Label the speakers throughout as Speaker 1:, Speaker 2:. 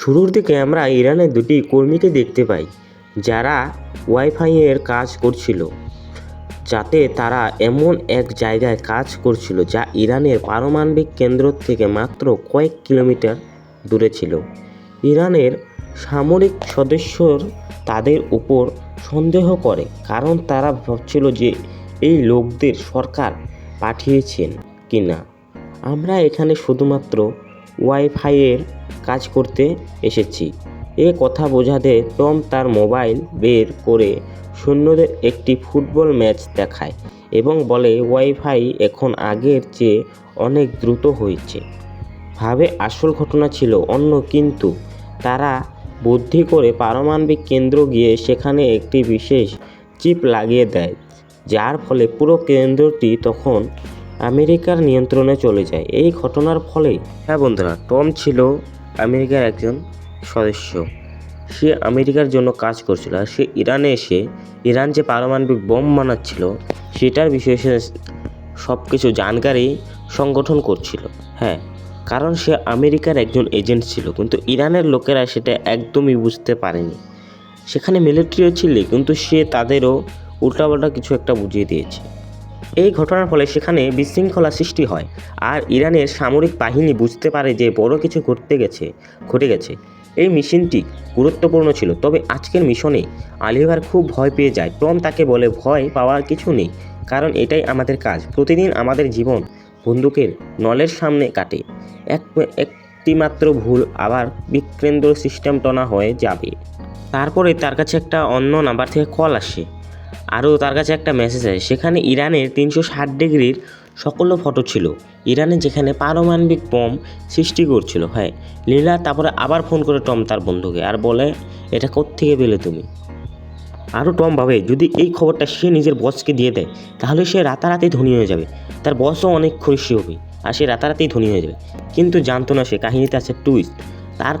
Speaker 1: শুরুর দিকে আমরা ইরানের দুটি কর্মীকে দেখতে পাই, যারা ওয়াইফাইয়ের কাজ করছিল, যাতে তারা এমন এক জায়গায় কাজ করছিল যা ইরানের পারমাণবিক কেন্দ্র থেকে মাত্র কয়েক কিলোমিটার দূরে ছিল। ইরানের সামরিক সদস্যর তাদের উপর সন্দেহ করে, কারণ তারা ভাবছিল যে এই লোকদের সরকার পাঠিয়েছেন কিনা। আমরা এখানে শুধুমাত্র ওয়াইফাইয়ের কাজ করতে এসেছি। এ কথা বোঝাতে টম তার মোবাইল বের করে সৈন্যদের একটি ফুটবল ম্যাচ দেখায় এবং বলে, ওয়াইফাই এখন আগের চেয়ে অনেক দ্রুত হয়েছে। ভাবে আসল ঘটনা ছিল অন্য, কিন্তু তারা বুদ্ধি করে পারমাণবিক কেন্দ্র গিয়ে সেখানে একটি বিশেষ চিপ লাগিয়ে দেয়, যার ফলে পুরো কেন্দ্রটি তখন আমেরিকার নিয়ন্ত্রণে চলে যায়। এই ঘটনার ফলে হ্যাঁ বন্ধুরা, টম ছিল আমেরিকার একজন সদস্য। সে আমেরিকার জন্য কাজ করছিল। আর সে ইরানে এসে, ইরান যে পারমাণবিক বোম বানাচ্ছিল, সেটার বিষয়ে সে সব কিছু জানকারি সংগঠন করছিল। হ্যাঁ কারণ সে আমেরিকার একজন এজেন্ট ছিল, কিন্তু ইরানের লোকেরা সেটা একদমই বুঝতে পারেনি। সেখানে মিলিটারিও ছিল, কিন্তু সে তাদেরও উল্টাপাল্টা কিছু একটা বুঝিয়ে দিয়েছে। এই ঘটনার ফলে সেখানে বিশৃঙ্খলা সৃষ্টি হয় আর ইরানের সামরিক বাহিনী বুঝতে পারে যে বড় কিছু ঘটতে গেছে, ঘটে গেছে। এই মিশনটি গুরুত্বপূর্ণ ছিল, তবে আজকের মিশনে আলিভার খুব ভয় পেয়ে যায়। টম তাকে বলে, ভয় পাওয়ার কিছু নেই, কারণ এটাই আমাদের কাজ। প্রতিদিন আমাদের জীবন বন্দুকের নলের সামনে কাটে। এক একটি মাত্র ভুল, আবার বিকেন্দ্র সিস্টেম টনা হয়ে যাবে। তারপরে তার কাছে একটা অন্য নাম্বার থেকে কল আসে। আরও তার কাছে একটা মেসেজ আসে। সেখানে ইরানের তিনশো ষাট ডিগ্রির সকল ফটো ছিল। ইরানে যেখানে পারমাণবিক বম সৃষ্টি করছিল হ্যাঁ। লীলা তারপরে আবার ফোন করে টম তার বন্ধুকে আর বলে, এটা কোত্থেকে পেলে তুমি? আরও টম ভাবে, যদি এই খবরটা সে নিজের বসকে দিয়ে দেয়, তাহলে সে রাতারাতি ধনী হয়ে যাবে। তার বসও অনেক খুশি হবে আর সে রাতারাতি ধনী হয়ে যাবে। কিন্তু জানতো না সে, কাহিনীতে আছে টুইস্ট তার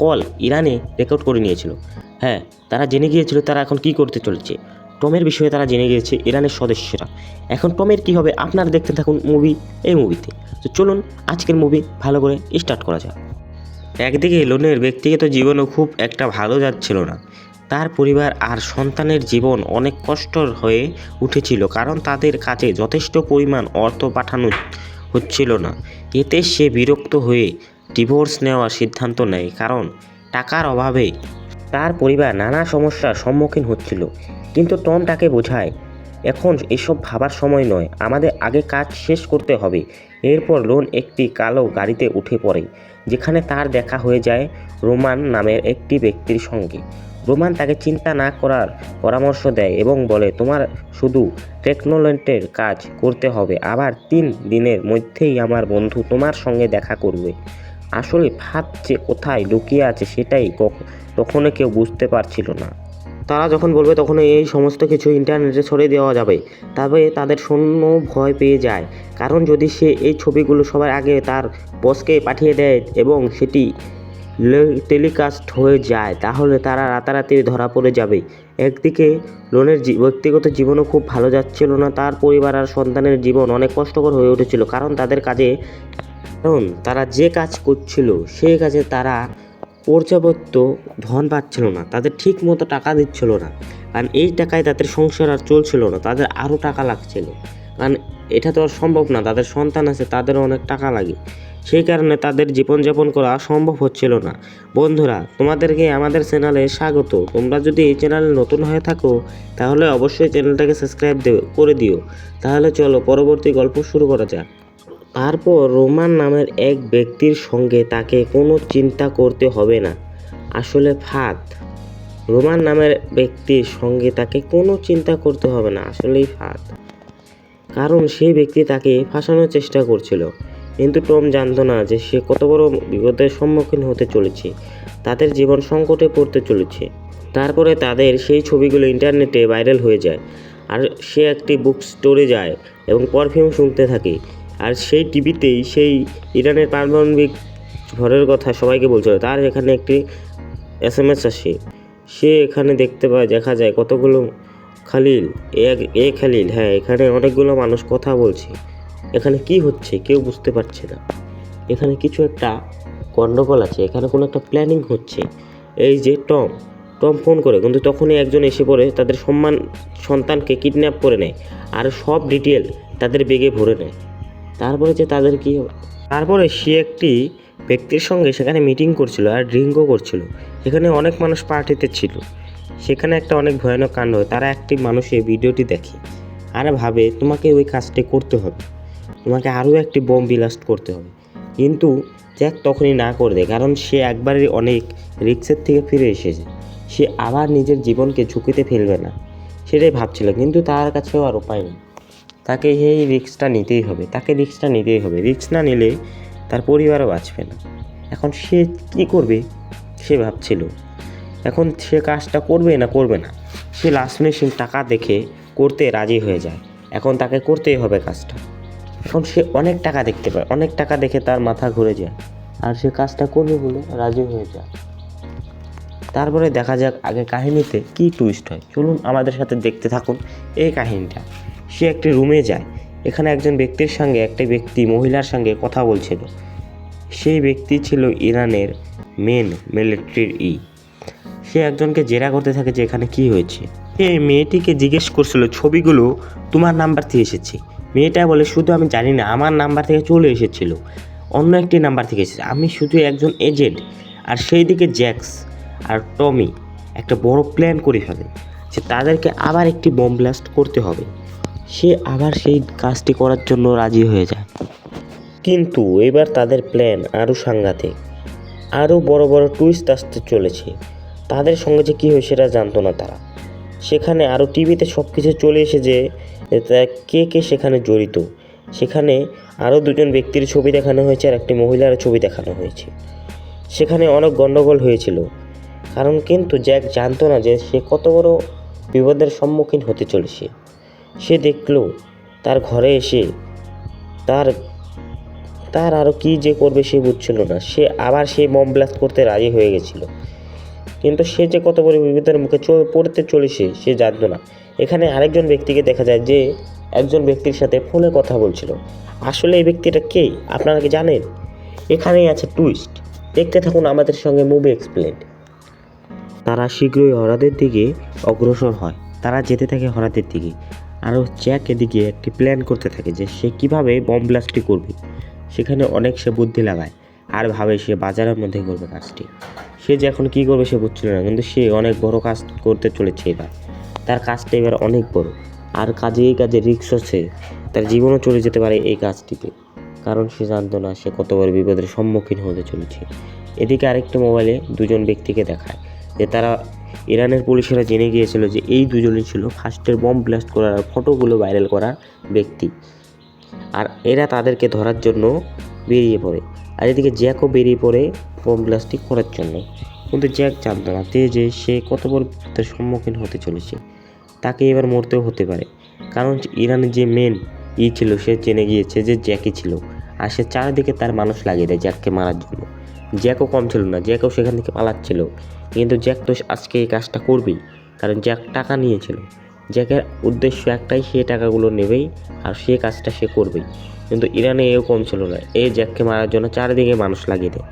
Speaker 1: কল ইরানে রেকর্ড করে নিয়েছিল। হ্যাঁ তারা জেনে গিয়েছিল তারা এখন কি করতে চলেছে। টমের বিষয়ে তারা জেনে গিয়েছে ইরানের সদস্যরা। এখন টমের কী হবে আপনারা দেখতে থাকুন মুভি, এই মুভিতে। তো চলুন, আজকের মুভি ভালো করে স্টার্ট করা যাক। একদিকে লোনের ব্যক্তিগত জীবনও খুব একটা ভালো যাচ্ছিল না। তার পরিবার আর সন্তানের জীবন অনেক কষ্টর হয়ে উঠেছিল কারণ তাদের কাছে যথেষ্ট পরিমাণ অর্থ পাঠানো হচ্ছিল না। এতে সে বিরক্ত হয়ে ডিভোর্স নেওয়ার সিদ্ধান্ত নেয় কারণ টাকার অভাবে তার পরিবার নানা সমস্যার সম্মুখীন হচ্ছিল। কিন্তু টম তাকে বোঝায়, এখন এসব ভাবার সময় নয়, আমাদের আগে কাজ শেষ করতে হবে। এরপর লোন একটি কালো গাড়িতে উঠে পড়ে, যেখানে তার দেখা হয়ে যায় রোমান নামের একটি ব্যক্তির সঙ্গে। রোমান তাকে চিন্তা না করার পরামর্শ দেয় এবং বলে, তোমার শুধু টেকনোলেন্টের কাজ করতে হবে, আবার তিন দিনের মধ্যেই আমার বন্ধু তোমার সঙ্গে দেখা করবে। আসলে ফাঁদ যে কোথায় লুকিয়ে আছে সেটাই তখনও কেউ বুঝতে পারছিল না। তারা যখন বলবে তখন এই সমস্ত কিছু ইন্টারনেটে ছড়িয়ে দেওয়া যাবে। তবে তাদের সৈন্য ভয় পেয়ে যায়। কারণ যদি সে এই ছবিগুলো সবার আগে তার বসকে পাঠিয়ে দেয় এবং সেটি টেলিকাস্ট হয়ে যায়, তাহলে তারা রাতারাতি ধরা পড়ে যাবে। একদিকে লোনের ব্যক্তিগত জীবনও খুব ভালো যাচ্ছিল না, তার পরিবার আর সন্তানের জীবন অনেক কষ্টকর হয়ে উঠেছিল। কারণ তাদের কাজে, কারণ তারা যে কাজ করছিল সেই কাজে তারা পর্যাপ্ত ধন পাচ্ছিল না। তাদের ঠিক মতো টাকা দিচ্ছিল না। কারণ এই টাকায় তাদের সংসার আর চলছিল না। তাদের আরও টাকা লাগছিল। কারণ এটা তো আর সম্ভব না। তাদের সন্তান আছে, তাদেরও অনেক টাকা লাগে। সেই কারণে তাদের জীবনযাপন করা সম্ভব হচ্ছিল না। বন্ধুরা, তোমাদেরকে আমাদের চ্যানেলে স্বাগত। তোমরা যদি এই চ্যানেলে নতুন হয়ে থাকো, তাহলে অবশ্যই চ্যানেলটাকে সাবস্ক্রাইব করে দিও। তাহলে চলো পরবর্তী গল্প শুরু করা যাক। তারপর রোমান নামের এক ব্যক্তির সঙ্গে তাকে কোনো চিন্তা করতে হবে না। আসলে ফাঁদ। রোমান নামের ব্যক্তির সঙ্গে তাকে কোনো চিন্তা করতে হবে না, আসলেই ফাঁদ। কারণ সেই ব্যক্তি তাকে ফাঁসানোর চেষ্টা করছিল। কিন্তু টম জানতো না যে সে কত বড় বিপদের সম্মুখীন হতে চলেছে, তাদের জীবন সংকটে পড়তে চলেছে। তারপরে তাদের সেই ছবিগুলো ইন্টারনেটে ভাইরাল হয়ে যায়। আর সে একটি বুক স্টোরে যায় এবং পারফিউম শুনতে থাকে। আর সেই টিভিতেই সেই ইরানের পারমাণবিক ঝড়ের কথা সবাইকে বলছিল। তার এখানে একটি এস এম এস আসে। সে এখানে দেখতে পায়, দেখা যায় কতগুলো খালিল। এ খালিল হ্যাঁ এখানে অনেকগুলো মানুষ কথা বলছে। এখানে কি হচ্ছে কেউ বুঝতে পারছে না। এখানে কিছু একটা গণ্ডগোল আছে, এখানে কোনো একটা প্ল্যানিং হচ্ছে। এই যে টম টম ফোন করে, কিন্তু তখনই একজন এসে পড়ে, তাদের সম্মান, সন্তানকে কিডন্যাপ করে নেয়। আর সব ডিটেল তাদের বেগে ভরে নেয়। তারপরে যে তাদের কী তারপরে সে একটি ব্যক্তির সঙ্গে সেখানে মিটিং করছিল আর ড্রিঙ্কও করছিল। সেখানে অনেক মানুষ পার্টিতে ছিল। সেখানে একটা অনেক ভয়ানক কাণ্ড হয়। তারা একটি মানুষ এই ভিডিওটি দেখে আর ভাবে, তোমাকে ওই কাজটি করতে হবে। তোমাকে আরও একটি বোম ব্লাস্ট করতে হবে। কিন্তু জ্যাক তখনই না করে দেয়, কারণ সে একবারই অনেক রিক্সের থেকে ফিরে এসেছে। সে আবার নিজের জীবনকে ঝুঁকিতে ফেলবে না, সেটাই ভাবছিল। কিন্তু তার কাছেও আর উপায় নেই। তাকে এই রিক্সটা নিতেই হবে, তাকে রিক্সটা নিতেই হবে। রিক্স না নিলে তার পরিবারও বাঁচবে না। এখন সে কী করবে? সে ভাবছিল। এখন সে কাজটা করবে না করবে না? সে লাস্ট মেশিন টাকা দেখে করতে রাজি হয়ে যায়। এখন তাকে করতেই হবে কাজটা। এখন সে অনেক টাকা দেখতে পায়, অনেক টাকা দেখে তার মাথা ঘুরে যায়। আর সে কাজটা করবে বলে রাজি হয়ে যায়। তারপরে দেখা যাক আগে কাহিনীতে কি টুইস্ট হয়। চলুন আমাদের সাথে দেখতে থাকুন এই কাহিনীটা। সে একটি রুমে যায়। এখানে একজন ব্যক্তির সঙ্গে, একটি ব্যক্তি, মহিলার সঙ্গে কথা বলছিল। সেই ব্যক্তি ছিল ইরানের মেন মিলিটারির ই। সে একজনকে জেরা করতে থাকে যে এখানে কি হয়েছে। সে মেয়েটিকে জিজ্ঞেস করছিল, ছবিগুলো তোমার নাম্বার থেকে এসেছে? মেয়েটা বলে, শুধু আমি জানি না, আমার নাম্বার থেকে চলে এসেছিল। অন্য একটি নাম্বার থেকে এসেছে। আমি শুধু একজন এজেন্ট আর সেই দিকে জ্যাক্স আর টমি একটা বড় প্ল্যান করে ফেলে যে তাদেরকে আবার একটি বম ব্লাস্ট করতে হবে। সে আবার সেই কাজটি করার জন্য রাজি হয়ে যায়। কিন্তু এবার তাদের প্ল্যান আরও সাংঘাতিক। আরও বড় বড় টুইস্ট আসতে চলেছে। তাদের সঙ্গে যে কী হয় সেটা জানতো না তারা। সেখানে আরও টিভিতে সব কিছু চলে এসে যে কে কে সেখানে জড়িত? সেখানে আরও দুজন ব্যক্তির ছবি দেখানো হয়েছে আর একটি মহিলার ছবি দেখানো হয়েছে। সেখানে অনেক গণ্ডগোল হয়েছিল। কারণ কিন্তু জ্যাক জানতো না যে সে কত বড় বিপদের সম্মুখীন হতে চলেছে। সে দেখল, তার ঘরে এসে তার তার আরও কী যে করবে সে বুঝছিল না। সে আবার সেই বম ব্লাস্ট করতে রাজি হয়ে গেছিল। কিন্তু সে যে কত বড় বিপদের মুখে পড়তে চলেছে, সে জানতো না। এখানে আরেকজন ব্যক্তিকে দেখা যায় যে একজন ব্যক্তির সাথে ফোনে কথা বলছিল। আসলে এই ব্যক্তিটা কে? আপনারা কি জানেন? এখানেই আছে টুইস্ট। দেখতে থাকুন আমাদের সঙ্গে মুভি এক্সপ্লেন। তারা শীঘ্রই হরাদের দিকে অগ্রসর হয়। তারা যেতে থাকে হরাদের দিকে। আরও জ্যাক এদিকে একটি প্ল্যান করতে থাকে যে সে কীভাবে বম ব্লাস্টটি করবে। সেখানে অনেক সে বুদ্ধি লাগায় আর ভাবে সে বাজারের মধ্যে করবে কাজটি। সে যে এখন কী করবে সে বুঝছিল না, কিন্তু সে অনেক বড় কাজ করতে চলেছে এবার। তার কাজটা এবার অনেক বড়। আর কাজে এই কাজে রিক্স আছে তার জীবনও চলে যেতে পারে এই কাজটিতে। কারণ সে জানতো না সে কত বড় বিপদের সম্মুখীন হতে চলেছে। এদিকে আরেকটি মোবাইলে দুজন ব্যক্তিকে দেখায় যে তারা ইরানের পুলিশেরা জেনে গিয়েছিল যে এই দুজনই ছিল ফার্স্টের বম ব্লাস্ট করার ফটোগুলো ভাইরাল করার ব্যক্তি। আর এরা তাদেরকে ধরার জন্য বেরিয়ে পড়ে। আর এদিকে জ্যাকও বেরিয়ে পড়ে বম ব্লাস্টটি করার জন্য। কিন্তু জ্যাক জানতো না তে যে সে কত বড় সম্মুখীন হতে চলেছে। তাকে এবার মরতেও হতে পারে। কারণ ইরানের যে মেন ই ছিল, সে জেনে গিয়েছে যে জ্যাকই ছিল। আর সে চারিদিকে তার মানুষ লাগিয়ে দেয় জ্যাককে মারার জন্য। জ্যাকও কম ছিল না, জ্যাকও সেখান থেকে পালাচ্ছিল। কিন্তু জ্যাক তো আজকে এই কাজটা করবেই, কারণ জ্যাক টাকা নিয়েছিল। জ্যাকের উদ্দেশ্য একটাই, সে টাকাগুলো নেবেই আর সে কাজটা সে করবেই। কিন্তু ইরানে এও কম ছিল না এই জ্যাককে মারার জন্য চারিদিকে মানুষ লাগিয়ে দেয়।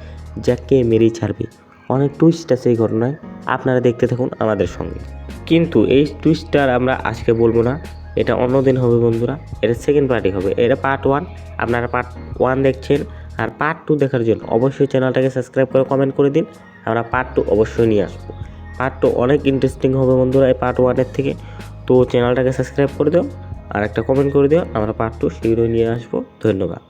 Speaker 1: জ্যাককে মেরেই ছাড়বে। অনেক টুইস্ট আছে এই ঘটনায়, আপনারা দেখতে থাকুন আমাদের সঙ্গে। কিন্তু এই টুইস্টটা আমরা আজকে বলব না, এটা অন্যদিন হবে বন্ধুরা, এটা সেকেন্ড পার্টি হবে, এটা পার্ট ওয়ান আপনারা পার্ট ওয়ান দেখছেন। আর পার্ট টু দেখার জন্য অবশ্যই চ্যানেলটাকে সাবস্ক্রাইব করে কমেন্ট করে দিন। আমরা পার্ট টু অবশ্যই নিয়ে আসব। পার্ট টু অনেক ইন্টারেস্টিং হবে বন্ধুরা এই পার্ট ওয়ানের থেকে। তো চ্যানেলটাকে সাবস্ক্রাইব করে দিও আর একটা কমেন্ট করে দিও। আমরা পার্ট টু শীঘ্রই নিয়ে আসব। ধন্যবাদ।